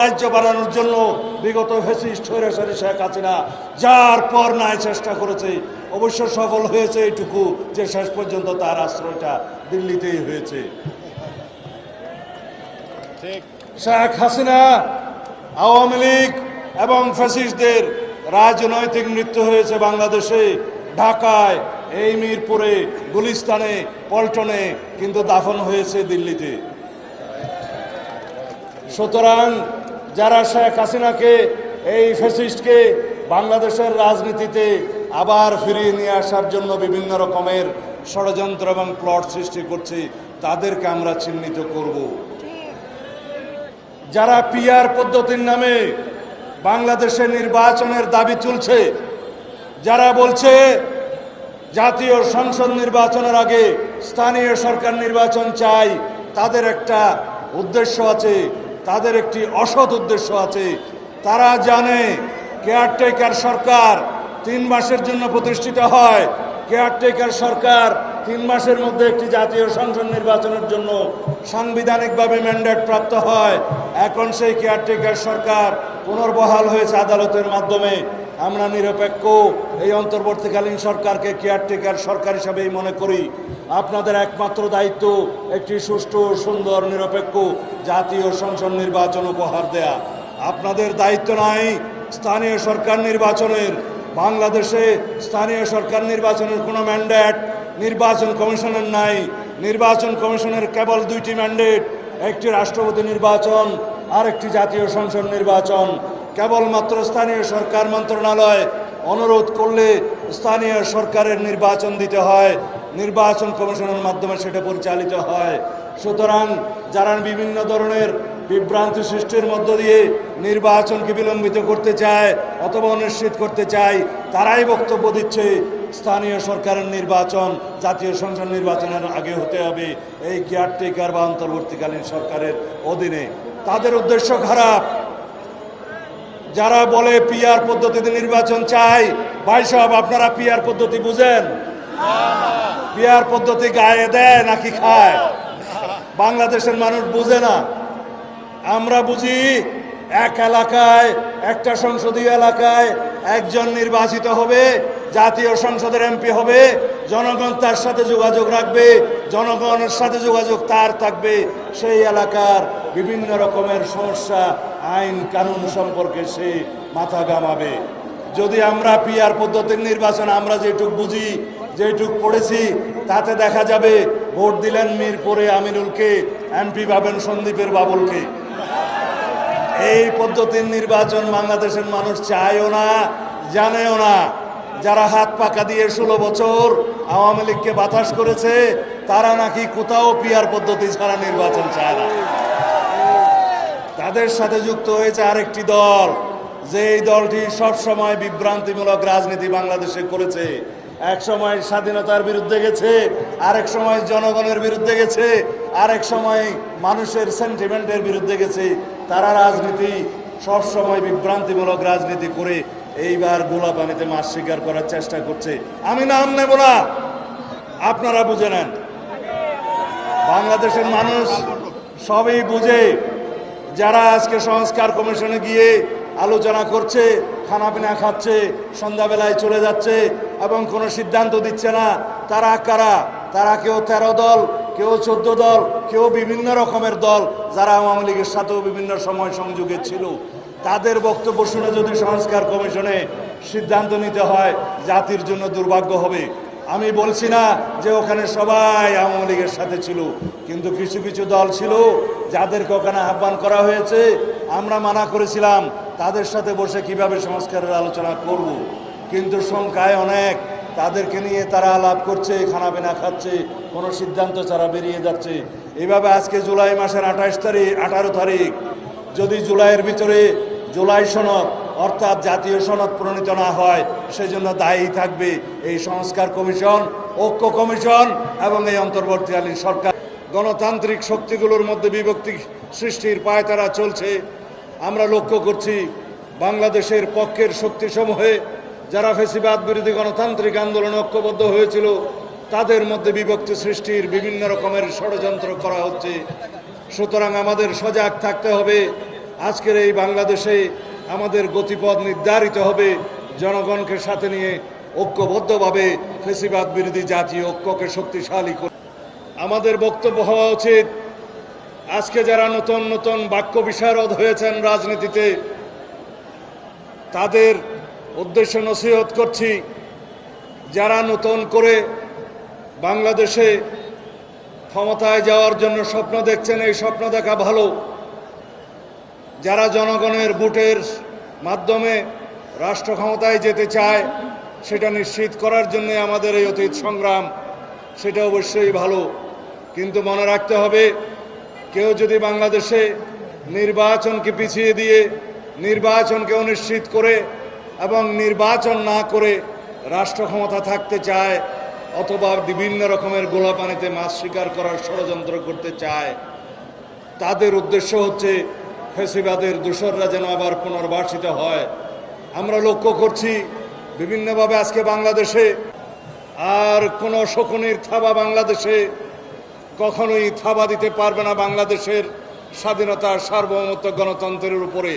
রাজ্য বাড়ানোর জন্য বিগত ফেসিস্ট স্বৈরাচারী শেখ হাসিনা যার পর নাই চেষ্টা করেছে। অবশ্য সফল হয়েছে এইটুকু যে শেষ পর্যন্ত তার আশ্রয়টা দিল্লিতেই হয়েছে। শেখ হাসিনা আওয়ামী লীগ এবং ফ্যাসিস্টদের রাজনৈতিক মৃত্যু হয়েছে বাংলাদেশে ঢাকায় এই মিরপুরে গুলিস্তানে পল্টনে কিন্তু দাফন হয়েছে দিল্লিতে। সুতরাং যারা শেখ হাসিনাকে, এই ফেসিস্টকে বাংলাদেশের রাজনীতিতে আবার ফিরিয়ে নিয়ে আসার জন্য বিভিন্ন রকমের ষড়যন্ত্র এবং প্লট সৃষ্টি করছে, তাদেরকে আমরা চিহ্নিত করব। যারা পিআর পদ্ধতির নামে বাংলাদেশের নির্বাচনের দাবি তুলছে, যারা বলছে জাতীয় সংসদ নির্বাচনের আগে স্থানীয় সরকার নির্বাচন চাই, তাদের একটা উদ্দেশ্য আছে তাদের একটি অসৎ উদ্দেশ্য আছে। তারা জানে কেয়ারটেকার সরকার তিন মাসের জন্য প্রতিষ্ঠিত হয়। কেয়ারটেকার সরকার তিন মাসের মধ্যে একটি জাতীয় সংসদ নির্বাচনের জন্য সাংবিধানিকভাবে ম্যান্ডেট প্রাপ্ত হয়। এখন সেই কেয়ারটেকার সরকার পুনর্বহাল হয়েছে আদালতের মাধ্যমে। আমরা নিরপেক্ষ এই অন্তর্বর্তীকালীন সরকারকে কেয়ারটেকার সরকার হিসাবেই মনে করি। আপনাদের একমাত্র দায়িত্ব একটি সুষ্ঠু, সুন্দর, নিরপেক্ষ, জাতীয় সংসদ নির্বাচন উপহার দেয়া। আপনাদের দায়িত্ব নাই স্থানীয় সরকার নির্বাচনের। বাংলাদেশে স্থানীয় সরকার নির্বাচনের কোনো ম্যান্ডেট নির্বাচন কমিশনের নাই। নির্বাচন কমিশনের কেবল দুইটি ম্যান্ডেট একটি রাষ্ট্রপতি নির্বাচন আর একটি জাতীয় সংসদ নির্বাচন। কেবলমাত্র স্থানীয় সরকার মন্ত্রণালয় অনুরোধ করলে স্থানীয় সরকারের নির্বাচন দিতে হয়। নির্বাচন কমিশনের মাধ্যমে সেটা পরিচালিত হয়। সুতরাং যারা বিভিন্ন ধরনের বিভ্রান্তি সৃষ্টির মধ্য দিয়ে নির্বাচনকে বিলম্বিত করতে চায় অথবা অনিশ্চিত করতে চায়, তারাই বক্তব্য দিচ্ছে, স্থানীয় সরকারের নির্বাচন, জাতীয় সংসদ নির্বাচনের আগে হতে হবে। এই কেয়ারটেকার বা অন্তর্বর্তীকালীন সরকারের অধীনে। তাদের উদ্দেশ্য খারাপ। যারা বলে পিআর পদ্ধতিতে নির্বাচন চাই, ভাই সাহেব, আপনারা পিআর পদ্ধতি বুঝেন? পিআর পদ্ধতি গায়ে দেয় নাকি খায়? বাংলাদেশের মানুষ বুঝে না। আমরা বুঝি এক এলাকায়, একটা সংসদীয় এলাকায় একজন নির্বাচিত হবে, জাতীয় সংসদের এমপি হবে, জনগণ তার সাথে যোগাযোগ রাখবে, জনগণের সাথে যোগাযোগ তার থাকবে, সেই এলাকার বিভিন্ন রকমের সমস্যা, আইন, কানুন সম্পর্কে সে মাথা গামাবে যদি আমরা পিআর পদ্ধতির নির্বাচন, আমরা যেটুক বুঝি, যেটুক পড়েছি, তাতে দেখা যাবে ভোট দিলেন মিরপুরে আমিনুলকে, এমপি পাবেন সন্দীপের বাবুলকে। এই পদ্ধতির নির্বাচন বাংলাদেশের মানুষ চায়ও না, জানেও না। যারা হাত পাকা দিয়ে ষোলো বছর আওয়ামী লীগকে বাতাস করেছে, তারা নাকি কোথাও পিয়ার পদ্ধতি ছাড়া নির্বাচন চায় না। তাদের সাথে যুক্ত হয়েছে আরেকটি দল যে এই দলটি সবসময় বিভ্রান্তিমূলক রাজনীতি বাংলাদেশে করেছে। এক সময় স্বাধীনতার বিরুদ্ধে গেছে, আরেক সময় জনগণের বিরুদ্ধে গেছে, আরেক সময় মানুষের সেন্টিমেন্টের বিরুদ্ধে গেছে। তারা রাজনীতি সবসময় বিভ্রান্তিমূলক রাজনীতি করে এইবার গোলা পানিতে মাছ শিকার করার চেষ্টা করছে। আমি নাম নেব না, আপনারা বুঝে নেন। বাংলাদেশের মানুষ সবই বুঝে। যারা আজকে সংস্কার কমিশনে গিয়ে আলোচনা করছে খানাপিনা খাচ্ছে, সন্ধ্যাবেলায় চলে যাচ্ছে এবং কোনো সিদ্ধান্ত দিচ্ছে না, তারা কারা? তারা কেউ তেরো দল, কেউ চোদ্দ দল, কেউ বিভিন্ন রকমের দল যারা আওয়ামী লীগের সাথেও বিভিন্ন সময় সংযোগে ছিল। তাদের বক্তব্য শুনে যদি সংস্কার কমিশনে সিদ্ধান্ত নিতে হয়, জাতির জন্য দুর্ভাগ্য হবে। আমি বলছি না যে ওখানে সবাই আওয়ামী লীগের সাথে ছিল, কিন্তু কিছু কিছু দল ছিল যাদেরকে ওখানে আহ্বান করা হয়েছে আমরা মানা করেছিলাম তাদের সাথে বসে কীভাবে সংস্কারের আলোচনা করব। কিন্তু সংখ্যায় অনেক তাদেরকে নিয়ে তারা আলাপ করছে, খানাপিনা খাচ্ছে, কোনো সিদ্ধান্ত ছাড়া বেরিয়ে যাচ্ছে এইভাবে আজকে জুলাই মাসের আঠাশ তারিখ, আঠারো তারিখ, যদি জুলাইয়ের ভিতরে জুলাই সনদ অর্থাৎ জাতীয় সনদ প্রণীত না হয়, সেজন্য দায়ী থাকবে এই সংস্কার কমিশন, ঐক্য কমিশন এবং এই অন্তর্বর্তীকালীন সরকার। গণতান্ত্রিক শক্তিগুলোর মধ্যে বিভক্তি সৃষ্টির পায়তারা চলছে। আমরা লক্ষ্য করছি বাংলাদেশের পক্ষের শক্তিসমূহে যারা ফেসিবাদ বিরোধী গণতান্ত্রিক আন্দোলনে ঐক্যবদ্ধ হয়েছিল, তাদের মধ্যে বিভক্তি সৃষ্টির বিভিন্ন রকমের ষড়যন্ত্র করা হচ্ছে। সুতরাং আমাদের সজাগ থাকতে হবে। আজকের এই বাংলাদেশে আমাদের গতিপথ নির্ধারিত হবে। জনগণকে সাথে নিয়ে ঐক্যবদ্ধভাবে ফেসিবাদ বিরোধী জাতীয় ঐক্যকে শক্তিশালী করে। আমাদের বক্তব্য হওয়া উচিত। আজকে যারা নতুন নতুন বাক্য বিশারদ হয়েছেন রাজনীতিতে, তাদের উদ্দেশ্য নসিহত করছি, যারা নতুন করে বাংলাদেশে ক্ষমতায় যাওয়ার জন্য স্বপ্ন দেখছেন, এই স্বপ্ন দেখা ভালো। যারা জনগণের ভোটের মাধ্যমে রাষ্ট্র ক্ষমতায় যেতে চায়, সেটা নিশ্চিত করার জন্য আমাদের এই অতীত সংগ্রাম, সেটা অবশ্যই ভালো। কিন্তু মনে রাখতে হবে, কেউ যদি বাংলাদেশে নির্বাচনকে পিছিয়ে দিয়ে নির্বাচনকে অনিশ্চিত করে এবং নির্বাচন না করে রাষ্ট্র ক্ষমতা থাকতে চায় অথবা বিভিন্ন রকমের গোলাপানিতে মাছ শিকার করার ষড়যন্ত্র করতে চায়, তাদের উদ্দেশ্য হচ্ছে ফেসিবাদের দূষররা যেন আবার পুনর্বাসিত হয়। আমরা লক্ষ্য করছি, বিভিন্নভাবে আজকে বাংলাদেশে আর কোনো শকুনের থাবা বাংলাদেশে কখনোই থাবা দিতে পারবে না বাংলাদেশের স্বাধীনতা সার্বভৌমত্ব গণতন্ত্রের উপরে।